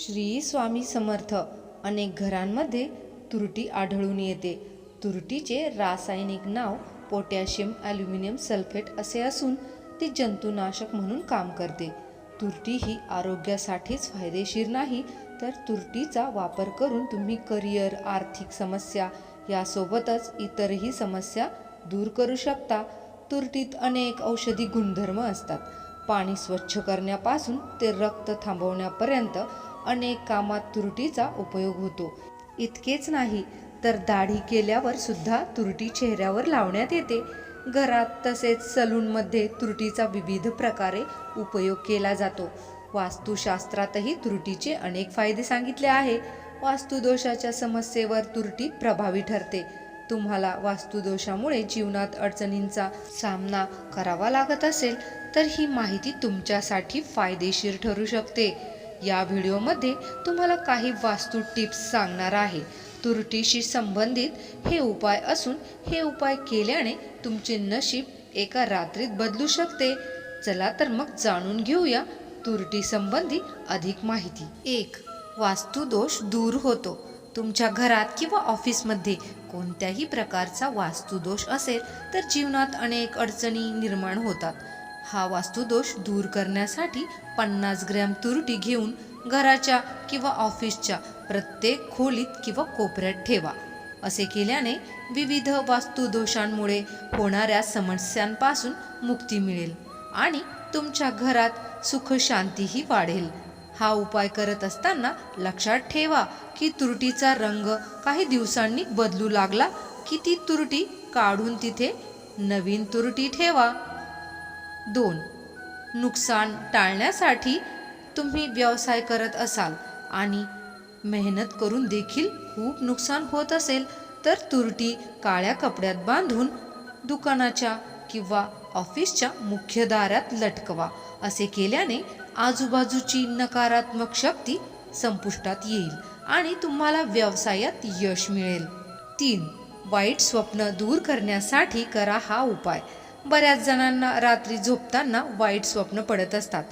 श्री स्वामी समर्थ. अनेक घरांमध्ये तुरटी आढळून येते. तुरटीचे रासायनिक नाव पोटॅशियम ॲल्युमिनियम सल्फेट असे असून ती जंतुनाशक म्हणून काम करते. तुरटी ही आरोग्यासाठीच फायदेशीर नाही तर तुरटीचा वापर करून तुम्ही करिअर आर्थिक समस्या यासोबतच इतरही समस्या दूर करू शकता. तुरटीत अनेक औषधी गुणधर्म असतात. पाणी स्वच्छ करण्यापासून ते रक्त थांबवण्यापर्यंत अनेक कामात तुरटीचा उपयोग होतो. इतकेच नाही तर दाढी केल्यावर सुद्धा तुरटी चेहऱ्यावर लावण्यात येते. घरात तसेच सलूनमध्ये तुरटीचा विविध प्रकारे उपयोग केला जातो. वास्तुशास्त्रातही तुरटीचे अनेक फायदे सांगितले आहे. वास्तुदोषाच्या समस्येवर तुरटी प्रभावी ठरते. तुम्हाला वास्तुदोषामुळे जीवनात अडचणींचा सामना करावा लागत असेल तर ही माहिती तुमच्यासाठी फायदेशीर ठरू शकते. या व्हिडिओमध्ये तुम्हाला काही वास्तू टिप्स सांगणार आहे. तुरटीशी संबंधित हे उपाय असून हे उपाय केल्याने तुमचे नशीब एका रात्रीत बदलू शकते. चला तर मग जाणून घेऊया तुरटी संबंधी अधिक माहिती. एक वास्तुदोष दूर होतो. तुमच्या घरात किंवा ऑफिसमध्ये कोणत्याही प्रकारचा वास्तुदोष असेल तर जीवनात अनेक अडचणी निर्माण होतात. हा वास्तुदोष दूर करण्यासाठी पन्नास ग्रॅम तुरटी घेऊन घराच्या किंवा ऑफिसच्या प्रत्येक खोलीत किंवा कोपऱ्यात ठेवा. असे केल्याने विविध वास्तुदोषांमुळे होणाऱ्या समस्यांपासून मुक्ती मिळेल आणि तुमच्या घरात सुखशांतीही वाढेल. हा उपाय करत असताना लक्षात ठेवा की तुरटीचा रंग काही दिवसांनी बदलू लागला की ती तुरटी काढून तिथे नवीन तुरटी ठेवा. दोन. नुकसान टाळण्यासाठी तुम्ही व्यवसाय करत असाल आणि मेहनत करून देखील खूप नुकसान होत असेल तर तुरटी काळ्या कपड्यात बांधून दुकानाच्या किंवा ऑफिसच्या मुख्य दारात लटकवा. असे केल्याने आजूबाजूची नकारात्मक शक्ती संपुष्टात येईल आणि तुम्हाला व्यवसायात यश मिळेल. तीन. वाईट स्वप्न दूर करण्यासाठी करा हा उपाय. बऱ्याच जणांना रात्री झोपताना वाईट स्वप्न पडत असतात.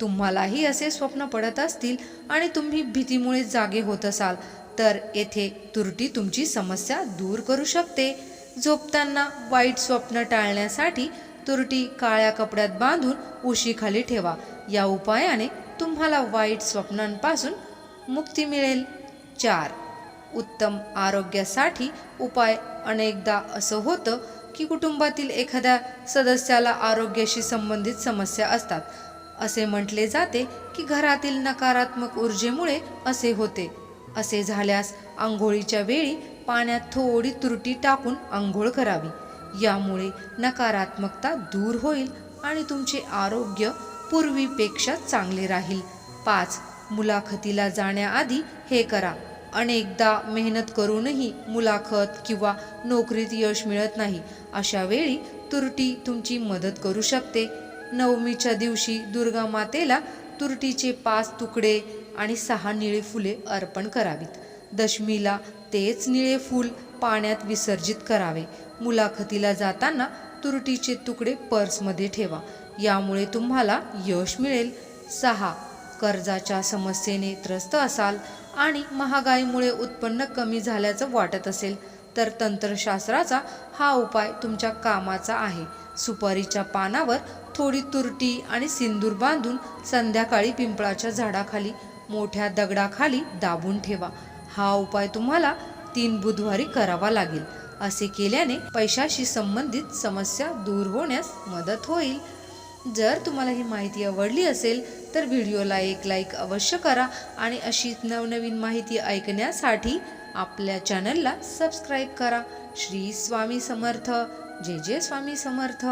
तुम्हालाही असे स्वप्न पडत असतील आणि तुम्ही भीतीमुळे जागे होत असाल तर येथे तुरटी तुमची समस्या दूर करू शकते. झोपताना वाईट स्वप्न टाळण्यासाठी तुरटी काळ्या कपड्यात बांधून उशीखाली ठेवा. या उपायाने तुम्हाला वाईट स्वप्नांपासून मुक्ती मिळेल. चार. उत्तम आरोग्यासाठी उपाय. अनेकदा असं होतं की कुटुंबातील एखाद्या सदस्याला आरोग्याशी संबंधित समस्या असतात. असे म्हटले जाते की घरातील नकारात्मक ऊर्जेमुळे असे होते. असे झाल्यास आंघोळीच्या वेळी पाण्यात थोडी तुरटी टाकून आंघोळ करावी. यामुळे नकारात्मकता दूर होईल आणि तुमचे आरोग्य पूर्वीपेक्षा चांगले राहील. पाच. मुलाखतीला जाण्याआधी हे करा. अनेकदा मेहनत करूनही मुलाखत किंवा नोकरीत यश मिळत नाही. अशा वेळी तुरटी तुमची मदत करू शकते. नवमीच्या दिवशी दुर्गा मातेला तुरटीचे पाच तुकडे आणि सहा निळे फुले अर्पण करावीत. दशमीला तेच निळे फूल पाण्यात विसर्जित करावे. मुलाखतीला जाताना तुरटीचे तुकडे पर्समध्ये ठेवा. यामुळे तुम्हाला यश मिळेल. सहा कर्जाच्या समस्येने त्रस्त असाल आणि महागाईमुळे उत्पन्न कमी झाल्याचं वाटत असेल तर तंत्रशास्त्राचा हा उपाय तुमच्या कामाचा आहे. सुपारीच्या पानावर थोडी तुरटी आणि सिंदूर बांधून संध्याकाळी पिंपळाच्या झाडाखाली मोठ्या दगडाखाली दाबून ठेवा. हा उपाय तुम्हाला तीन बुधवारी करावा लागेल. असे केल्याने पैशाशी संबंधित समस्या दूर होण्यास मदत होईल. जर तुम्हाला ही माहिती आवडली असेल तर व्हिडिओला एक लाईक अवश्य करा आणि अशीच नवनवीन माहिती ऐकण्यासाठी आपल्या चॅनलला सबस्क्राईब करा. श्री स्वामी समर्थ. जय जय स्वामी समर्थ.